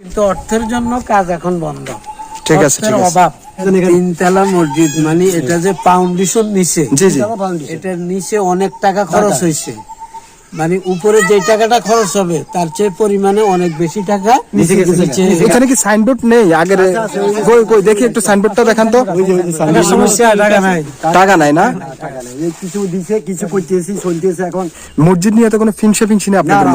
কিন্তু অর্থের জন্য কাজ এখন বন্ধ। ঠিক আছে, ঠিক আছে। অভাব। তিনতলা মসজিদ মানে এটা যে ফাউন্ডেশন নিচে এটার নিচে অনেক টাকা খরচ হয়েছে। মানে উপরে যে টাকাটা খরচ হবে তার চেয়ে পরিমাণে অনেক বেশি টাকা নিচে এখানে কি সাইনবোর্ড নেই? আগের কই কই দেখি একটু সাইনবোর্ডটা দেখান তো। সমস্যা টাকা নাই। টাকা নাই না? কিছু দিছে কিছু করতেছি চলতেছে এখন। মসজিদ নিয়ে তো কোনো ফিংসা ফিংসি নেই আপনাদের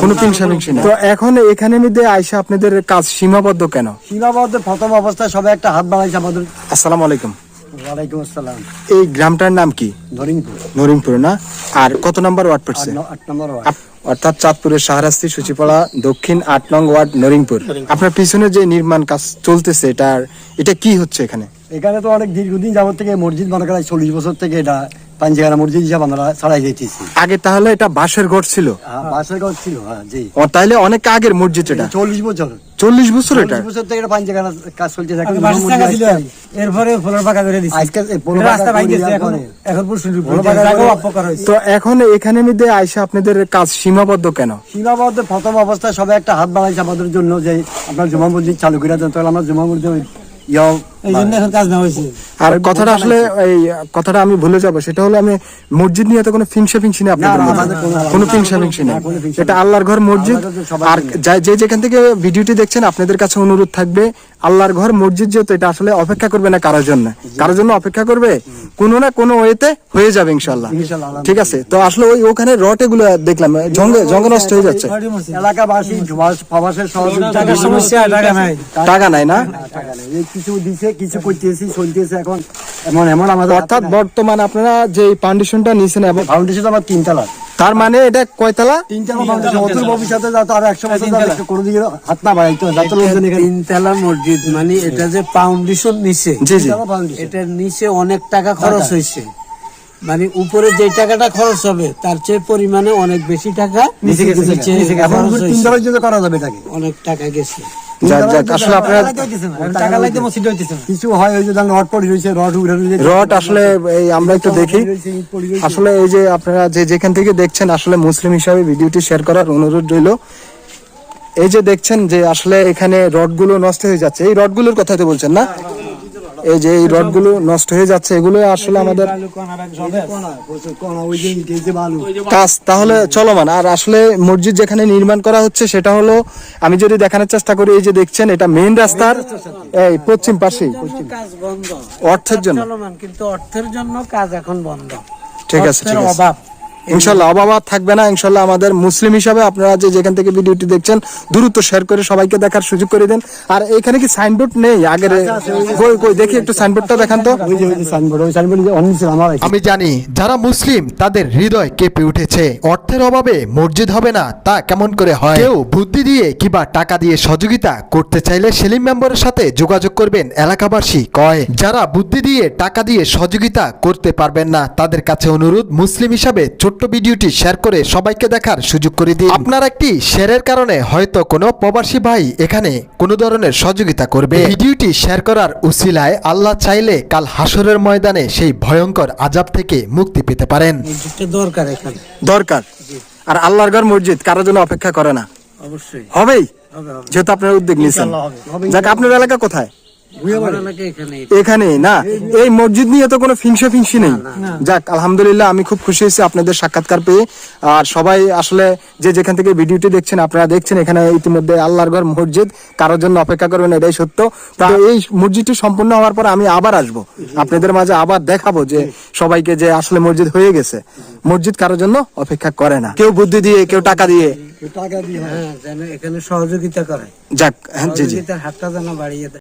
কোনো- ফিংসা ফিংসি নেই। তো এখন এখানে মধ্যে আইসা আপনাদের কাজ সীমাবদ্ধ কেন? সীমাবদ্ধ প্রথম অবস্থায় সবাই একটা হাত বাড়াইছে আমাদের। আসসালামু আলাইকুম। ওয়ালাইকুম আসসালাম। এই গ্রামটার নাম কি? ধরিংপুর নরিমপুর না? আর কত নম্বর ওয়ার্ড পড়ছে? আট নম্বর ওয়ার্ড। অর্থাৎ চাঁদপুরের শাহরাস্তি সূচিপাড়া দক্ষিণ আট নং ওয়ার্ড নরিমপুর। আপনার পিছনে যে নির্মাণ কাজ চলতেছে এটার এটা কি হচ্ছে এখানে? এখানে তো অনেক দীর্ঘদিন যাবত থেকে মসজিদ মনে করা চল্লিশ বছর থেকে এটা পাঞ্জাগারা মসজিদ হিসাবে আমরা ছাড়াই যেতেছি আগে তাহলে এটা বাঁশের ঘর ছিল? বাসের ঘর ছিল হ্যাঁ জি। ও তাইলে অনেক আগের মসজিদ এটা? চল্লিশ বছর। চল্লিশ বছর এটা? বছর থেকে এটা কাজ চলছে এখন এরপরে ফলের পাকা করে দিচ্ছে আজকে রাস্তা তো এখন এখানে মধ্যে আইসা আপনাদের কাজ সীমাবদ্ধ কেন? সীমাবদ্ধ প্রথম অবস্থায় সবাই একটা হাত বাড়াইছে আমাদের জন্য যে আপনার জমা মসজিদ চালু করে দেন তাহলে আমরা জমা মসজিদ ইয়াও এই জন্য এখন কাজ না হয়েছে। আর কথাটা আসলে এই কথাটা আমি ভুলে যাব সেটা হলো আমি মসজিদ নিয়ে তো কোনো ফিংসা ফিংসি নেই আপনাদের কোনো- কোনো ফিংসা ফিংসি নেই এটা আল্লাহর ঘর মসজিদ আর যে যেখান থেকে ভিডিওটি দেখছেন আপনাদের কাছে অনুরোধ থাকবে আল্লাহর ঘর মসজিদ যেহেতু এটা আসলে অপেক্ষা করবে না কারোর জন্য। কারোর জন্য অপেক্ষা করবে কোনো না কোনো ওয়েতে হয়ে যাবে ইনশাল্লাহ ঠিক আছে? তো আসলে ওই ওখানে রটে গুলো দেখলাম জঙ্গে জঙ্গে নষ্ট হয়ে যাচ্ছে। এলাকাবাসী টাকা নাই। না টাকা নেই। এই কিছু দিছে কিছু করতেছি চলতেছে এখন। এমন এমন আমাদের অর্থাৎ বর্তমান আপনারা যে ফাউন্ডেশনটা নিয়েছেন এবং ফাউন্ডেশন আমার তিনতলা তার মানে এটা কয়তলা তিনতলা ফাউন্ডেশন অতুল ভবিষ্যতে যাতে আর একশো বছর যাতে একটু কোনো দিকে হাত না বাড়াইতে যাতে লোকজন এখানে তিনতলা মসজিদ মানে এটা যে ফাউন্ডেশন নিচে। এটার নিচে অনেক টাকা খরচ হয়েছে। মানে উপরে যে টাকাটা খরচ হবে তার চেয়ে পরিমাণে অনেক বেশি টাকা নিচে এখন খরচ হয়েছে। তিনতলার জন্য করা যাবে অনেক টাকা গেছে। আসলে আপনারা টাকা লাগতে মসজিদ হইতেছে কিছু হয় ওই যে ধরেন রড পড়ে রয়েছে রড উড়ে রয়েছে রড আসলে এই আমরা একটু দেখি। আসলে এই যে আপনারা যে যেখান থেকে দেখছেন আসলে মুসলিম হিসাবে ভিডিওটি শেয়ার করার অনুরোধ রইল। এই যে দেখছেন যে আসলে এখানে রডগুলো নষ্ট হয়ে যাচ্ছে। এই রডগুলোর কথা তো বলছেন না? এই যে এই রডগুলো নষ্ট হয়ে যাচ্ছে এগুলো আসলে আমাদের কাজ তাহলে চলমান। আর আসলে মসজিদ যেখানে নির্মাণ করা হচ্ছে সেটা হলো আমি যদি দেখানোর চেষ্টা করি এই যে দেখছেন এটা মেইন রাস্তার এই পশ্চিম পাশে অর্থের জন্য। কিন্তু অর্থের জন্য কাজ এখন বন্ধ। ঠিক আছে, ঠিক আছে। ইনশাল্লাহ আর থাকবে না। ইনশাল্লাহ আমাদের মুসলিম হিসাবে আপনারা যে যেখান থেকে ভিডিওটি দেখছেন দ্রুত শেয়ার করে সবাইকে দেখার সুযোগ করে দেন। আর এখানে কি সাইনবোর্ড নেই? আগের কই কই দেখি একটু সাইনবোর্ডটা দেখান তো। আমি জানি যারা মুসলিম তাদের হৃদয় কেঁপে উঠেছে। অর্থের অভাবে মসজিদ হবে না তা কেমন করে হয়? কেউ বুদ্ধি দিয়ে কিংবা টাকা দিয়ে সহযোগিতা করতে চাইলে সেলিম মেম্বারের সাথে যোগাযোগ করবেন এলাকাবাসী কয়। যারা বুদ্ধি দিয়ে টাকা দিয়ে সহযোগিতা করতে পারবেন না তাদের কাছে অনুরোধ মুসলিম হিসাবে ছোট্ট ভিডিওটি শেয়ার করে সবাইকে দেখার সুযোগ করে দিন। আপনার একটি শেয়ারের কারণে হয়তো কোনো প্রবাসী ভাই এখানে কোনো ধরনের সহযোগিতা করবে। ভিডিওটি শেয়ার করার উসিলায় আল্লাহ চাইলে কাল হাসরের ময়দানে সেই ভয়ঙ্কর আজাব থেকে মুক্তি পেতে পারেন। দরকার এখানে। দরকার। আর আল্লাহর ঘর মসজিদ কারোর জন্য অপেক্ষা করে না। অবশ্যই। হবেই। হবে হবে। যেহেতু আপনার উদ্যোগ নিয়েছেন যাক আপনার এলাকা কোথায়? এখানে না এই মসজিদ নিয়ে তো কোনো ফিংসা ফিংসি নেই। যাক আলহামদুলিল্লাহ আমি খুব খুশি হয়েছি আপনাদের সাক্ষাৎকার পেয়ে। আর সবাই আসলে যে যেখান থেকে ভিডিওটি দেখছেন আপনারা দেখছেন এখানে ইতিমধ্যে আল্লাহর ঘর মসজিদ। কারোর জন্য অপেক্ষা করবেন এটাই সত্য। তা এই মসজিদটি সম্পূর্ণ হওয়ার পর আমি আবার আসব। আপনাদের মাঝে আবার দেখাবো যে সবাইকে যে আসলে মসজিদ হয়ে গেছে। মসজিদ কারোর জন্য অপেক্ষা করে না। কেউ বুদ্ধি দিয়ে কেউ টাকা দিয়ে। টাকা দিয়ে হ্যাঁ যেন এখানে সহযোগিতা করে। যাক হ্যাঁ জি জি। হাতটা যেন বাড়িয়ে দেয়।